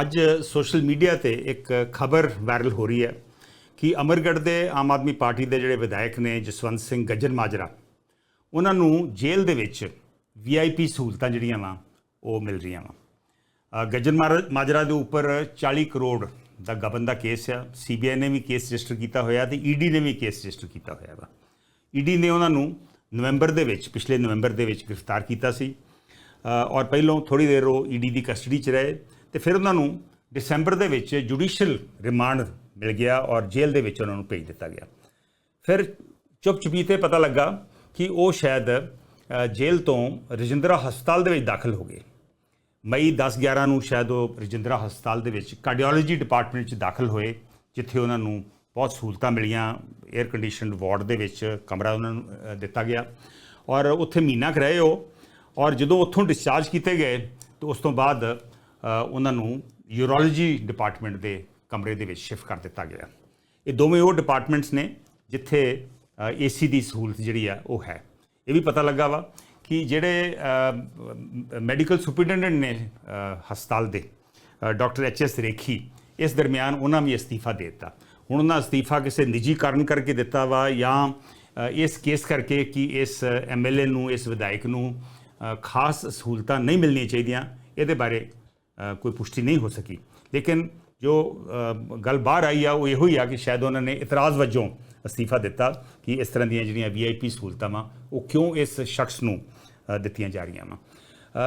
ਅੱਜ social media ਤੇ ਇੱਕ ਖਬਰ ਵਾਇਰਲ ਹੋ ਰਹੀ ਹੈ ਕਿ ਅਮਰਗੜ੍ਹ ਦੇ ਆਮ ਆਦਮੀ ਪਾਰਟੀ ਦੇ ਜਿਹੜੇ ਵਿਧਾਇਕ ਨੇ ਜਸਵੰਤ ਸਿੰਘ ਗੱਜਰ ਮਾਜਰਾ, ਉਹਨਾਂ ਨੂੰ ਜੇਲ੍ਹ ਦੇ ਵਿੱਚ ਵੀਆਈਪੀ ਸਹੂਲਤਾਂ ਜਿਹੜੀਆਂ ਵਾ, ਉਹ ਮਿਲ ਰਹੀਆਂ ਵਾ। ਗੱਜਰ ਮਾਰ- ਮਾਜਰਾ ਦੇ ਉੱਪਰ 40 ਕਰੋੜ ਦਾ ਗਬਨ ਦਾ ਕੇਸ ਆ। ਸੀਬੀਆਈ ਨੇ ਵੀ ਕੇਸ ਰਜਿਸਟਰ ਕੀਤਾ ਹੋਇਆ ਤੇ ਈਡੀ ਨੇ ਵੀ ਕੇਸ ਰਜਿਸਟਰ ਕੀਤਾ ਹੋਇਆ ਵਾ। ਈਡੀ ਨੇ ਉਹਨਾਂ ਨੂੰ ਨਵੰਬਰ ਦੇ ਵਿੱਚ, ਪਿਛਲੇ ਨਵੰਬਰ ਦੇ ਵਿੱਚ ਗ੍ਰਿਫਤਾਰ ਕੀਤਾ ਸੀ। ਔਰ ਪਹਿਲਾਂ ਥੋੜੀ ਦੇਰ ਉਹ ਈਡੀ ਦੀ ਕਸਟਡੀ 'ਚ ਰਹੇ। ਤੇ ਫਿਰ ਉਹਨਾਂ ਨੂੰ ਦਸੰਬਰ ਦੇ ਵਿੱਚ ਜੁਡੀਸ਼ੀਅਲ ਰਿਮਾਂਡ ਮਿਲ ਗਿਆ ਔਰ ਜੇਲ੍ਹ ਦੇ ਵਿੱਚ ਉਹਨਾਂ ਨੂੰ ਭੇਜ ਦਿੱਤਾ ਗਿਆ। ਫਿਰ ਚੁੱਪ ਚੁਪੀਤੇ ਪਤਾ ਲੱਗਾ ਕਿ ਉਹ ਸ਼ਾਇਦ ਜੇਲ੍ਹ ਤੋਂ ਰਜਿੰਦਰਾ ਹਸਪਤਾਲ ਦੇ ਵਿੱਚ ਦਾਖਲ ਹੋ ਗਏ। ਮਈ 10-11 ਨੂੰ ਸ਼ਾਇਦ ਉਹ ਰਜਿੰਦਰਾ ਹਸਪਤਾਲ ਦੇ ਵਿੱਚ ਕਾਰਡੀਓਲੋਜੀ ਡਿਪਾਰਟਮੈਂਟ 'ਚ ਦਾਖਲ ਹੋਏ, ਜਿੱਥੇ ਉਹਨਾਂ ਨੂੰ ਬਹੁਤ ਸਹੂਲਤਾਂ ਮਿਲੀਆਂ। 에ਅਰ ਕੰਡੀਸ਼ਨਡ ਵਾਰਡ ਦੇ ਵਿੱਚ ਕਮਰਾ ਉਹਨਾਂ ਨੂੰ ਦਿੱਤਾ ਗਿਆ ਔਰ ਉੱਥੇ ਮਹੀਨਾ ਕੁ ਰਹੇ ਉਹ। ਔਰ ਜਦੋਂ ਉੱਥੋਂ ਡਿਸਚਾਰਜ ਕੀਤੇ ਗਏ, ਤਾਂ ਉਸ ਤੋਂ ਬਾਅਦ ਉਹਨਾਂ ਨੂੰ ਯੂਰੋਲੋਜੀ ਡਿਪਾਰਟਮੈਂਟ ਦੇ ਕਮਰੇ ਦੇ ਵਿੱਚ ਸ਼ਿਫਟ ਕਰ ਦਿੱਤਾ ਗਿਆ। ਇਹ ਦੋਵੇਂ ਉਹ ਡਿਪਾਰਟਮੈਂਟਸ ਨੇ ਜਿੱਥੇ ਏਸੀ ਦੀ ਸਹੂਲਤ ਜਿਹੜੀ ਆ, ਉਹ ਹੈ। ਇਹ ਵੀ ਪਤਾ ਲੱਗਾ ਵਾ ਕਿ ਜਿਹੜੇ ਮੈਡੀਕਲ ਸੁਪਰਡੈਂਡੈਂਟ ਨੇ ਹਸਪਤਾਲ ਦੇ ਡਾਕਟਰ ਐਚ ਐਸ ਰੇਖੀ, ਇਸ ਦਰਮਿਆਨ ਉਹਨਾਂ ਵੀ ਅਸਤੀਫਾ ਦੇ ਦਿੱਤਾ। ਹੁਣ ਉਹਨਾਂ ਅਸਤੀਫਾ ਕਿਸੇ ਨਿੱਜੀ ਕਾਰਨ ਕਰਕੇ ਦਿੱਤਾ ਵਾ ਜਾਂ ਇਸ ਕੇਸ ਕਰਕੇ ਕਿ ਇਸ ਐਮਐਲਏ ਨੂੰ, ਇਸ ਵਿਧਾਇਕ ਨੂੰ ਖਾਸ ਸਹੂਲਤਾਂ ਨਹੀਂ ਮਿਲਣੀਆਂ ਚਾਹੀਦੀਆਂ, ਇਹਦੇ ਬਾਰੇ ਕੋਈ ਪੁਸ਼ਟੀ ਨਹੀਂ ਹੋ ਸਕੀ। ਲੇਕਿਨ ਜੋ ਗੱਲ ਬਾਹਰ ਆਈ ਆ, ਉਹ ਇਹੋ ਹੀ ਆ ਕਿ ਸ਼ਾਇਦ ਉਹਨਾਂ ਨੇ ਇਤਰਾਜ਼ ਵਜੋਂ ਅਸਤੀਫਾ ਦਿੱਤਾ ਕਿ ਇਸ ਤਰ੍ਹਾਂ ਦੀਆਂ ਜਿਹੜੀਆਂ ਵੀਆਈਪੀ ਸਹੂਲਤਾਂ ਵਾ ਉਹ ਕਿਉਂ ਇਸ ਸ਼ਖਸ ਨੂੰ ਦਿੱਤੀਆਂ ਜਾ ਰਹੀਆਂ ਵਾ।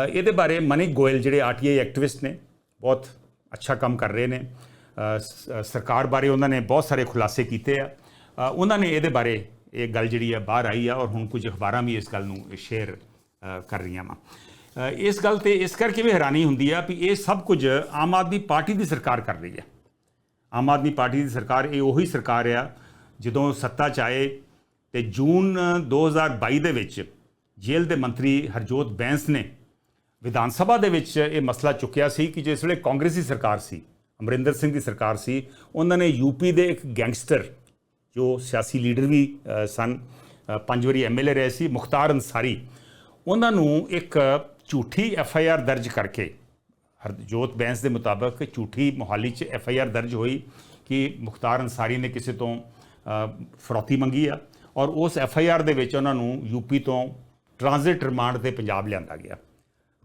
ਇਹਦੇ ਬਾਰੇ ਮਨਿਕ ਗੋਇਲ ਜਿਹੜੇ ਆਰਟੀਆਈ ਐਕਟਿਵਿਸਟ ਨੇ, ਬਹੁਤ ਅੱਛਾ ਕੰਮ ਕਰ ਰਹੇ ਨੇ। ਸਰਕਾਰ ਬਾਰੇ ਉਹਨਾਂ ਨੇ ਬਹੁਤ ਸਾਰੇ ਖੁਲਾਸੇ ਕੀਤੇ ਆ। ਉਹਨਾਂ ਨੇ ਇਹਦੇ ਬਾਰੇ ਇਹ ਗੱਲ ਜਿਹੜੀ ਆ ਬਾਹਰ ਆਈ ਆ, ਔਰ ਹੁਣ ਕੁਝ ਅਖਬਾਰਾਂ ਵੀ ਇਸ ਗੱਲ ਨੂੰ ਸ਼ੇਅਰ ਕਰ ਰਹੀਆਂ ਵਾ। ਇਸ ਗੱਲ ਤੇ ਇਸ ਕਰਕੇ ਵੀ ਹੈਰਾਨੀ ਹੁੰਦੀ ਆ ਵੀ ਇਹ ਸਭ ਕੁਝ ਆਮ ਆਦਮੀ ਪਾਰਟੀ ਦੀ ਸਰਕਾਰ ਕਰ ਰਹੀ ਹੈ। ਆਮ ਆਦਮੀ ਪਾਰਟੀ ਦੀ ਸਰਕਾਰ ਇਹ ਉਹੀ ਸਰਕਾਰ ਆ, ਜਦੋਂ ਸੱਤਾ 'ਚ ਆਏ ਤੇ ਜੂਨ 2022 ਦੇ ਵਿੱਚ ਜੇਲ੍ਹ ਦੇ ਮੰਤਰੀ ਹਰਜੋਤ ਬੈਂਸ ਨੇ ਵਿਧਾਨ ਸਭਾ ਦੇ ਵਿੱਚ ਇਹ ਮਸਲਾ ਚੁੱਕਿਆ ਸੀ ਕਿ ਜਿਸ ਵੇਲੇ ਕਾਂਗਰਸੀ ਸਰਕਾਰ ਸੀ, ਅਮਰਿੰਦਰ ਸਿੰਘ ਦੀ ਸਰਕਾਰ ਸੀ, ਉਹਨਾਂ ਨੇ ਯੂਪੀ ਦੇ ਇੱਕ ਗੈਂਗਸਟਰ, ਜੋ ਸਿਆਸੀ ਲੀਡਰ ਵੀ ਸਨ ਪੰਜ ਵਾਰੀ ਐਮਐਲਏ ਰਹੇ ਸੀ, ਮੁਖਤਾਰ ਅਨਸਾਰੀ ਉਹਨਾਂ ਨੂੰ ਇੱਕ ਝੂਠੀ ਐੱਫ ਆਈ ਆਰ ਦਰਜ ਕਰਕੇ। ਹਰਜੋਤ ਬੈਂਸ ਦੇ ਮੁਤਾਬਕ ਝੂਠੀ ਮੋਹਾਲੀ 'ਚ ਐੱਫ ਆਈ ਆਰ ਦਰਜ ਹੋਈ ਕਿ ਮੁਖਤਾਰ ਅੰਸਾਰੀ ਨੇ ਕਿਸੇ ਤੋਂ ਫਰੋਤੀ ਮੰਗੀ ਆ ਔਰ ਉਸ ਐੱਫ ਆਈ ਆਰ ਦੇ ਵਿੱਚ ਉਹਨਾਂ ਨੂੰ ਯੂਪੀ ਤੋਂ ਟ੍ਰਾਂਜ਼ਿਟ ਰਿਮਾਂਡ ਤੇ ਪੰਜਾਬ ਲਿਆਂਦਾ ਗਿਆ।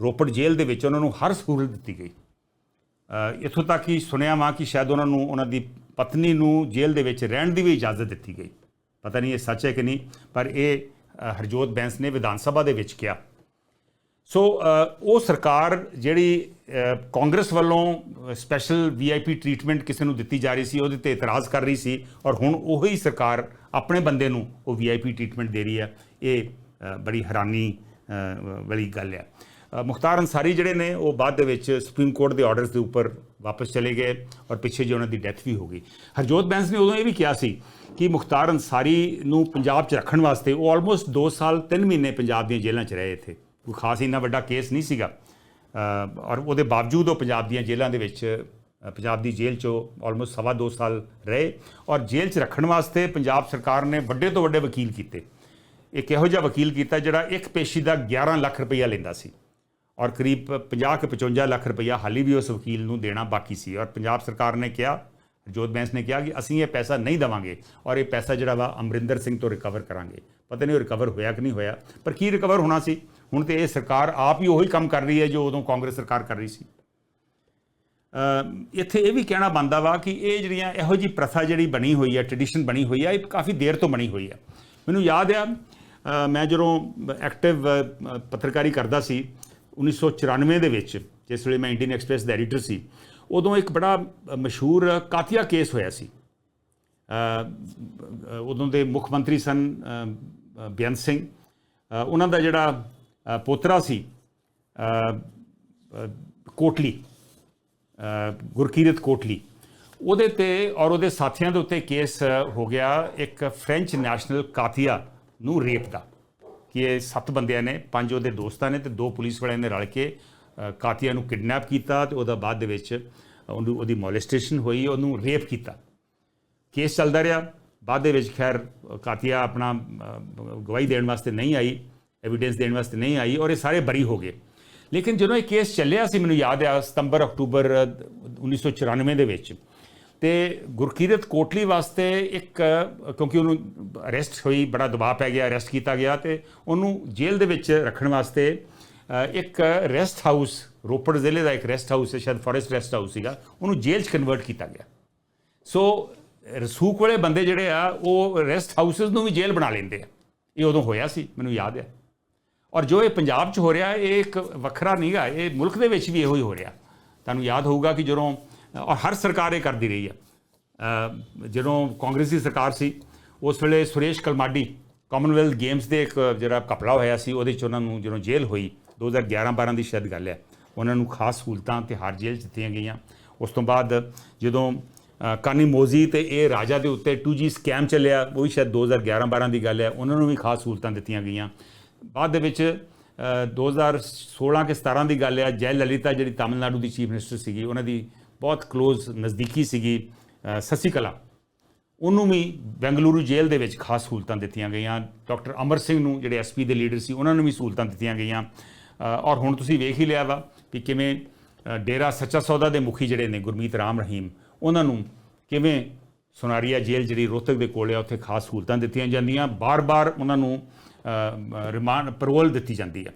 ਰੋਪੜ ਜੇਲ੍ਹ ਦੇ ਵਿੱਚ ਉਹਨਾਂ ਨੂੰ ਹਰ ਸਹੂਲਤ ਦਿੱਤੀ ਗਈ। ਅ, ਇੱਥੋਂ ਤੱਕ ਕਿ ਸੁਣਿਆ ਵਾਂ ਕਿ ਸ਼ਾਇਦ ਉਹਨਾਂ ਨੂੰ ਉਹਨਾਂ ਦੀ ਪਤਨੀ ਨੂੰ ਜੇਲ੍ਹ ਦੇ ਵਿੱਚ ਰਹਿਣ ਦੀ ਵੀ ਇਜਾਜ਼ਤ ਦਿੱਤੀ ਗਈ। ਪਤਾ ਨਹੀਂ ਇਹ ਸੱਚ ਹੈ ਕਿ ਨਹੀਂ ਪਰ ਇਹ ਹਰਜੋਤ ਬੈਂਸ ਨੇ ਵਿਧਾਨ ਸਭਾ ਦੇ ਵਿੱਚ ਕਿਹਾ। ਸੋ uh, ਉਹ ਸਰਕਾਰ ਜਿਹੜੀ ਕਾਂਗਰਸ ਵੱਲੋਂ ਸਪੈਸ਼ਲ ਵੀਆਈਪੀ ਟ੍ਰੀਟਮੈਂਟ ਕਿਸੇ ਨੂੰ ਦਿੱਤੀ ਜਾ ਰਹੀ ਸੀ, ਉਹਦੇ ਤੇ ਇਤਰਾਜ਼ ਕਰ ਰਹੀ ਸੀ ਔਰ ਹੁਣ ਉਹੀ ਸਰਕਾਰ ਆਪਣੇ ਬੰਦੇ ਨੂੰ ਉਹ ਵੀਆਈਪੀ ਟ੍ਰੀਟਮੈਂਟ ਦੇ ਰਹੀ ਹੈ। ਇਹ ਬੜੀ ਹੈਰਾਨੀ ਵਾਲੀ ਗੱਲ ਹੈ। ਮੁਖਤਾਰ ਅਨਸਾਰੀ ਜਿਹੜੇ ਨੇ, ਉਹ ਬਾਅਦ ਦੇ ਵਿੱਚ ਸੁਪਰੀਮ ਕੋਰਟ ਦੇ ਆਰਡਰਸ ਦੇ ਉੱਪਰ ਵਾਪਸ ਚਲੇ ਗਏ ਔਰ ਪਿੱਛੇ ਜੇ ਉਹਨਾਂ ਦੀ ਡੈਥ ਵੀ ਹੋ ਗਈ। ਹਰਜੋਤ ਬੈਂਸ ਨੇ ਉਦੋਂ ਇਹ ਵੀ ਕਿਹਾ ਸੀ ਕਿ ਮੁਖਤਾਰ ਅਨਸਾਰੀ ਨੂੰ ਪੰਜਾਬ 'ਚ ਰੱਖਣ ਵਾਸਤੇ ਉਹ ਆਲਮੋਸਟ 2 ਸਾਲ 3 ਮਹੀਨੇ ਪੰਜਾਬ ਦੀਆਂ ਜੇਲ੍ਹਾਂ 'ਚ ਰਹੇ ਇੱਥੇ। ਕੋਈ ਖਾਸ ਇੰਨਾ ਵੱਡਾ ਕੇਸ ਨਹੀਂ ਸੀਗਾ। ਔਰ ਉਹਦੇ ਬਾਵਜੂਦ ਉਹ ਪੰਜਾਬ ਦੀਆਂ ਜੇਲ੍ਹਾਂ ਦੇ ਵਿੱਚ ਪੰਜਾਬ ਦੀ ਜੇਲ੍ਹ 'ਚੋਂ ਆਲਮੋਸਟ ਸਵਾ 2 ਸਾਲ ਰਹੇ ਔਰ ਜੇਲ੍ਹ 'ਚ ਰੱਖਣ ਵਾਸਤੇ ਪੰਜਾਬ ਸਰਕਾਰ ਨੇ ਵੱਡੇ ਤੋਂ ਵੱਡੇ ਵਕੀਲ ਕੀਤੇ। ਇੱਕ ਇਹੋ ਜਿਹਾ ਵਕੀਲ ਕੀਤਾ ਜਿਹੜਾ ਇੱਕ ਪੇਸ਼ੀ ਦਾ 11 ਲੱਖ ਰੁਪਈਆ ਲੈਂਦਾ ਸੀ ਔਰ ਕਰੀਬ 50 ਕਿ 55 ਲੱਖ ਰੁਪਈਆ ਹਾਲੀ ਵੀ ਉਸ ਵਕੀਲ ਨੂੰ ਦੇਣਾ ਬਾਕੀ ਸੀ ਔਰ ਪੰਜਾਬ ਸਰਕਾਰ ਨੇ ਕਿਹਾ ਜੋਤ ਬੈਂਸ ਨੇ ਕਿਹਾ ਕਿ ਅਸੀਂ ਇਹ ਪੈਸਾ ਨਹੀਂ ਦਵਾਂਗੇ ਔਰ ਇਹ ਪੈਸਾ ਜਿਹੜਾ ਵਾ ਅਮਰਿੰਦਰ ਸਿੰਘ ਤੋਂ ਰਿਕਵਰ ਕਰਾਂਗੇ। ਪਤਾ ਨਹੀਂ ਉਹ ਰਿਕਵਰ ਹੋਇਆ ਕਿ ਨਹੀਂ ਹੋਇਆ, ਪਰ ਕੀ ਰਿਕਵਰ ਹੋਣਾ ਸੀ? ਹੁਣ ਤੇ ਇਹ ਸਰਕਾਰ ਆਪ ਹੀ ਉਹੀ ਕੰਮ ਕਰ ਰਹੀ ਹੈ ਜੋ ਉਦੋਂ ਕਾਂਗਰਸ ਸਰਕਾਰ ਕਰ ਰਹੀ ਸੀ। ਇੱਥੇ ਇਹ ਵੀ ਕਹਿਣਾ ਬੰਦਾ ਵਾ ਕਿ ਇਹ ਜਿਹੜੀਆਂ ਇਹੋ ਜੀ ਪ੍ਰਥਾ ਜਿਹੜੀ ਬਣੀ ਹੋਈ ਹੈ ਟ੍ਰੈਡੀਸ਼ਨ ਬਣੀ ਹੋਈ ਹੈ, ਇਹ ਕਾਫੀ ਦੇਰ ਤੋਂ ਬਣੀ ਹੋਈ ਹੈ। ਮੈਨੂੰ ਯਾਦ ਆ ਮੈਂ ਜਦੋਂ ਐਕਟਿਵ ਪੱਤਰਕਾਰੀ ਕਰਦਾ ਸੀ 1994 ਦੇ ਵਿੱਚ, ਜਿਸ ਵੇਲੇ ਮੈਂ ਇੰਡੀਅਨ ਐਕਸਪ੍ਰੈਸ ਦਾ ਐਡੀਟਰ ਸੀ, ਉਦੋਂ ਇੱਕ ਬੜਾ ਮਸ਼ਹੂਰ ਕਾਤੀਆ ਕੇਸ ਹੋਇਆ ਸੀ। ਉਦੋਂ ਦੇ ਮੁੱਖ ਮੰਤਰੀ ਸਨ ਬੇਅੰਤ ਸਿੰਘ। ਉਹਨਾਂ ਦਾ ਜਿਹੜਾ ਪੋਤਰਾ ਸੀ ਕੋਟਲੀ ਗੁਰਕੀਰਤ ਕੋਟਲੀ ਉਹਦੇ ਤੇ ਔਰ ਉਹਦੇ ਸਾਥੀਆਂ ਦੇ ਉੱਤੇ ਕੇਸ ਹੋ ਗਿਆ ਇੱਕ ਫ੍ਰੈਂਚ ਨੈਸ਼ਨਲ ਕਾਤੀਆ ਨੂੰ ਰੇਪ ਦਾ ਕਿ ਇਹ ਸੱਤ ਬੰਦਿਆਂ ਨੇ ਪੰਜ ਉਹਦੇ ਦੋਸਤਾਂ ਨੇ ਤੇ ਦੋ ਪੁਲਿਸ ਵਾਲਿਆਂ ਨੇ ਰਲ ਕੇ ਕਾਤੀਆ ਨੂੰ ਕਿਡਨੈਪ ਕੀਤਾ ਤੇ ਉਹਦਾ ਬਾਅਦ ਦੇ ਵਿੱਚ ਉਹਨੂੰ ਉਹਦੀ ਮੋਲੈਸਟੇਸ਼ਨ ਹੋਈ ਉਹਨੂੰ ਰੇਪ ਕੀਤਾ ਕੇਸ ਚੱਲਦਾ ਰਿਹਾ ਬਾਅਦ ਦੇ ਵਿੱਚ ਖੈਰ ਕਾਤੀਆ ਆਪਣਾ ਗਵਾਹੀ ਦੇਣ ਵਾਸਤੇ ਨਹੀਂ ਆਈ ਐਵੀਡੈਂਸ ਦੇਣ ਵਾਸਤੇ ਨਹੀਂ ਆਈ ਔਰ ਇਹ ਸਾਰੇ ਬਰੀ ਹੋ ਗਏ। ਲੇਕਿਨ ਜਦੋਂ ਇਹ ਕੇਸ ਚੱਲਿਆ ਸੀ, ਮੈਨੂੰ ਯਾਦ ਆ ਸਤੰਬਰ, ਅਕਤੂਬਰ 1994 ਦੇ ਵਿੱਚ, ਤੇ ਗੁਰਕੀਰਤ ਕੋਟਲੀ ਵਾਸਤੇ ਇੱਕ, ਕਿਉਂਕਿ ਉਹਨੂੰ ਅਰੈਸਟ ਹੋਈ, ਬੜਾ ਦਬਾਅ ਪੈ ਗਿਆ ਅਰੈਸਟ ਕੀਤਾ ਗਿਆ ਤੇ ਉਹਨੂੰ ਜੇਲ੍ਹ ਦੇ ਵਿੱਚ ਰੱਖਣ ਵਾਸਤੇ ਇੱਕ ਰੈਸਟ ਹਾਊਸ ਰੋਪੜ ਜ਼ਿਲ੍ਹੇ ਦਾ ਇੱਕ ਰੈਸਟ ਹਾਊਸ ਹੈ ਸ਼ਾਇਦ ਫੋਰੈਸਟ ਰੈਸਟ ਹਾਊਸ ਸੀਗਾ, ਉਹਨੂੰ ਜੇਲ੍ਹ 'ਚ ਕਨਵਰਟ ਕੀਤਾ ਗਿਆ। ਸੋ ਰਸੂਖ ਵਾਲੇ ਬੰਦੇ ਜਿਹੜੇ ਆ, ਉਹ ਰੈਸਟ ਹਾਊਸਸ ਨੂੰ ਵੀ ਜੇਲ੍ਹ ਬਣਾ ਲੈਂਦੇ ਆ। ਇਹ ਉਦੋਂ ਹੋਇਆ ਸੀ, ਮੈਨੂੰ ਯਾਦ ਹੈ ਔਰ ਜੋ ਇਹ ਪੰਜਾਬ 'ਚ ਹੋ ਰਿਹਾ, ਇਹ ਇੱਕ ਵੱਖਰਾ ਨਹੀਂਗਾ ਇਹ ਮੁਲਕ ਦੇ ਵਿੱਚ ਵੀ ਇਹੋ ਹੀ ਹੋ ਰਿਹਾ। ਤੁਹਾਨੂੰ ਯਾਦ ਹੋਊਗਾ ਕਿ ਜਦੋਂ, ਔਰ ਹਰ ਸਰਕਾਰ ਇਹ ਕਰਦੀ ਰਹੀ ਆ ਜਦੋਂ ਕਾਂਗਰਸ ਦੀ ਸਰਕਾਰ ਸੀ, ਉਸ ਵੇਲੇ ਸੁਰੇਸ਼ ਕਲਮਾਡੀ ਕਾਮਨਵੈਲਥ ਗੇਮਸ ਦੇ ਇੱਕ ਜਿਹੜਾ ਕਪੜਾ ਹੋਇਆ ਸੀ, ਉਹਦੇ 'ਚ ਉਹਨਾਂ ਨੂੰ ਜਦੋਂ ਜੇਲ੍ਹ ਹੋਈ 2011-12 ਦੀ ਸ਼ਾਇਦ ਗੱਲ ਹੈ, ਉਹਨਾਂ ਨੂੰ ਖਾਸ ਸਹੂਲਤਾਂ ਤੇ ਹਰ ਜੇਲ੍ਹ 'ਚ ਦਿੱਤੀਆਂ ਗਈਆਂ। ਉਸ ਤੋਂ ਬਾਅਦ ਜਦੋਂ ਕਾਨੀ ਮੋਜ਼ੀ ਤੇ ਇਹ ਰਾਜਾ ਦੇ ਉੱਤੇ 2G ਸਕੈਮ ਚੱਲਿਆ, ਉਹ ਵੀ ਸ਼ਾਇਦ 2011-12 ਦੀ ਗੱਲ ਹੈ, ਉਹਨਾਂ ਨੂੰ ਵੀ ਖਾਸ ਸਹੂਲਤਾਂ ਦਿੱਤੀਆਂ ਗਈਆਂ। ਬਾਅਦ ਦੇ ਵਿੱਚ ਅ, 2016 ਕੇ 17 ਦੀ ਗੱਲ ਹੈ ਜੈ ਲਲਿਤਾ ਜਿਹੜੀ ਤਾਮਿਲਨਾਡੂ ਦੀ ਚੀਫ ਮਿਨਿਸਟਰ ਸੀਗੀ ਉਹਨਾਂ ਦੀ ਬਹੁਤ ਕਲੋਜ਼ ਨਜ਼ਦੀਕੀ ਸੀਗੀ ਅ, ਕਲਾ ਉਹਨੂੰ ਵੀ ਬੈਂਗਲੁਰੂ ਜੇਲ੍ਹ ਦੇ ਵਿੱਚ ਖਾਸ ਸਹੂਲਤਾਂ ਦਿੱਤੀਆਂ ਗਈਆਂ। ਡਾਕਟਰ ਅਮਰ ਸਿੰਘ ਨੂੰ ਜਿਹੜੇ ਐਸਪੀ ਦੇ ਲੀਡਰ ਸੀ ਉਹਨਾਂ ਨੂੰ ਵੀ ਸਹੂਲਤਾਂ ਦਿੱਤੀਆਂ ਗਈਆਂ। ਔਰ ਹੁਣ ਤੁਸੀਂ ਵੇਖ ਹੀ ਲਿਆ ਵਾ ਕਿ ਕਿਵੇਂ ਡੇਰਾ ਸੱਚਾ ਸੌਦਾ ਦੇ ਮੁਖੀ ਜਿਹੜੇ ਨੇ ਗੁਰਮੀਤ ਰਾਮ ਰਹੀਮ ਉਹਨਾਂ ਨੂੰ ਕਿਵੇਂ ਸੁਨਾਰੀਆ ਜੇਲ੍ਹ ਜਿਹੜੀ ਰੋਹਤਕ ਦੇ ਕੋਲ ਆ ਉੱਥੇ ਖਾਸ ਸਹੂਲਤਾਂ ਦਿੱਤੀਆਂ ਜਾਂਦੀਆਂ। ਬਾਰ-ਬਾਰ ਉਹਨਾਂ ਨੂੰ ਰਿਮਾਂਡ ਪੈਰੋਲ ਦਿੱਤੀ ਜਾਂਦੀ ਆ।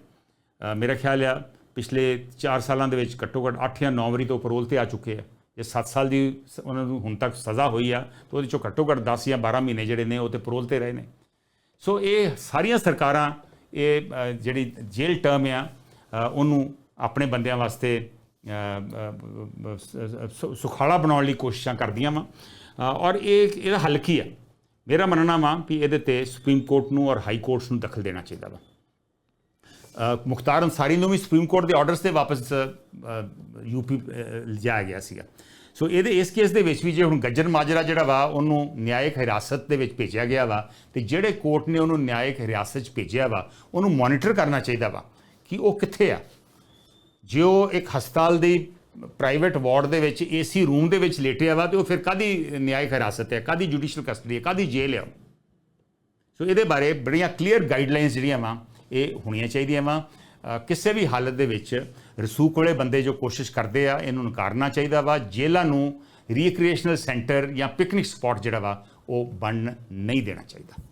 ਮੇਰਾ ਖਿਆਲ ਆ ਪਿਛਲੇ 4 ਸਾਲਾਂ ਦੇ ਵਿੱਚ ਘੱਟੋ ਘੱਟ 8 ਜਾਂ 9 ਵਾਰੀ ਤੋਂ ਪੈਰੋਲ ਤੇ ਆ ਚੁੱਕੇ ਆ। ਜੇ 7 ਸਾਲ ਦੀ ਸ- ਉਹਨਾਂ ਨੂੰ ਹੁਣ ਤੱਕ ਸਜ਼ਾ ਹੋਈ ਆ ਤਾਂ ਉਹਦੇ ਚੋਂ ਘੱਟੋ ਘੱਟ 10 ਜਾਂ 12 ਮਹੀਨੇ ਜਿਹੜੇ ਨੇ ਉਹ ਤੇ ਪੈਰੋਲ ਤੇ ਰਹੇ ਨੇ। ਸੋ ਇਹ ਸਾਰੀਆਂ ਸਰਕਾਰਾਂ ਇਹ ਜਿਹੜੀ ਜੇਲ੍ਹ ਟਰਮ ਆ ਉਹਨੂੰ ਆਪਣੇ ਬੰਦਿਆਂ ਵਾਸਤੇ ਅ, ਸੁਖਾਲਾ ਬਣਾਉਣ ਲਈ ਕੋਸ਼ਿਸ਼ਾਂ ਕਰਦੀਆਂ ਵਾ। ਔਰ ਇਹ ਇਹਦਾ ਹੱਲ ਕੀ ਆ? ਮੇਰਾ ਮੰਨਣਾ ਵਾ ਕਿ ਇਹਦੇ ਤੇ ਸੁਪਰੀਮ ਕੋਰਟ ਨੂੰ ਔਰ ਹਾਈ ਕੋਰਟਸ ਨੂੰ ਦਖਲ ਦੇਣਾ ਚਾਹੀਦਾ ਵਾ। ਮੁਖਤਾਰ ਅੰਸਾਰੀ ਨੂੰ ਵੀ ਸੁਪਰੀਮ ਕੋਰਟ ਦੇ ਆਰਡਰਸ ਤੇ ਵਾਪਸ ਯੂਪੀ ਲਿਜਾਇਆ ਗਿਆ ਸੀਗਾ। ਸੋ ਇਹਦੇ, ਇਸ ਕੇਸ ਦੇ ਵਿੱਚ ਵੀ ਜੇ ਹੁਣ ਗੱਜਰ ਮਾਜਰਾ ਜਿਹੜਾ ਵਾ, ਉਹਨੂੰ ਨਿਆਇਕ ਹਿਰਾਸਤ ਦੇ ਵਿੱਚ ਭੇਜਿਆ ਗਿਆ ਵਾ ਤੇ ਜਿਹੜੇ ਕੋਰਟ ਨੇ ਉਹਨੂੰ ਨਿਆਇਕ ਹਿਰਾਸਤ 'ਚ ਭੇਜਿਆ ਵਾ, ਉਹਨੂੰ ਮੋਨੀਟਰ ਕਰਨਾ ਚਾਹੀਦਾ ਵਾ ਕਿ ਉਹ ਕਿੱਥੇ ਆ। ਜੇ ਉਹ ਇੱਕ ਹਸਪਤਾਲ ਦੀ ਪ੍ਰਾਈਵੇਟ ਵਾਰਡ ਦੇ ਵਿੱਚ ਏਸੀ ਰੂਮ ਦੇ ਵਿੱਚ ਲੇਟਿਆ ਵਾ ਤੇ ਉਹ ਫਿਰ ਕਾਦੀ ਨਿਆਇਕ ਹਿਰਾਸਤ ਹੈ ਕਾਦੀ ਜੁਡੀਸ਼ੀਅਲ ਕਸਟਡੀ ਹੈ ਕਾਦੀ ਜੇਲ੍ਹ ਹੈ ਉਹ? ਸੋ ਇਹਦੇ ਬਾਰੇ ਬੜੀਆਂ ਕਲੀਅਰ ਗਾਈਡਲਾਈਨਸ ਜਿਹੜੀਆਂ ਵਾ, ਇਹ ਹੋਣੀਆਂ ਚਾਹੀਦੀਆਂ ਵਾ। ਕਿਸੇ ਵੀ ਹਾਲਤ ਦੇ ਵਿੱਚ ਰਸੂਖ ਵਾਲੇ ਬੰਦੇ ਜੋ ਕੋਸ਼ਿਸ਼ ਕਰਦੇ ਆ, ਇਹਨੂੰ ਨਕਾਰਨਾ ਚਾਹੀਦਾ ਵਾ। ਜੇਲ੍ਹਾਂ ਨੂੰ ਰੀਕ੍ਰੀਏਸ਼ਨਲ ਸੈਂਟਰ ਜਾਂ ਪਿਕਨਿਕ ਸਪੌਟ ਜਿਹੜਾ ਵਾ, ਉਹ ਬਣ ਨਹੀਂ ਦੇਣਾ ਚਾਹੀਦਾ।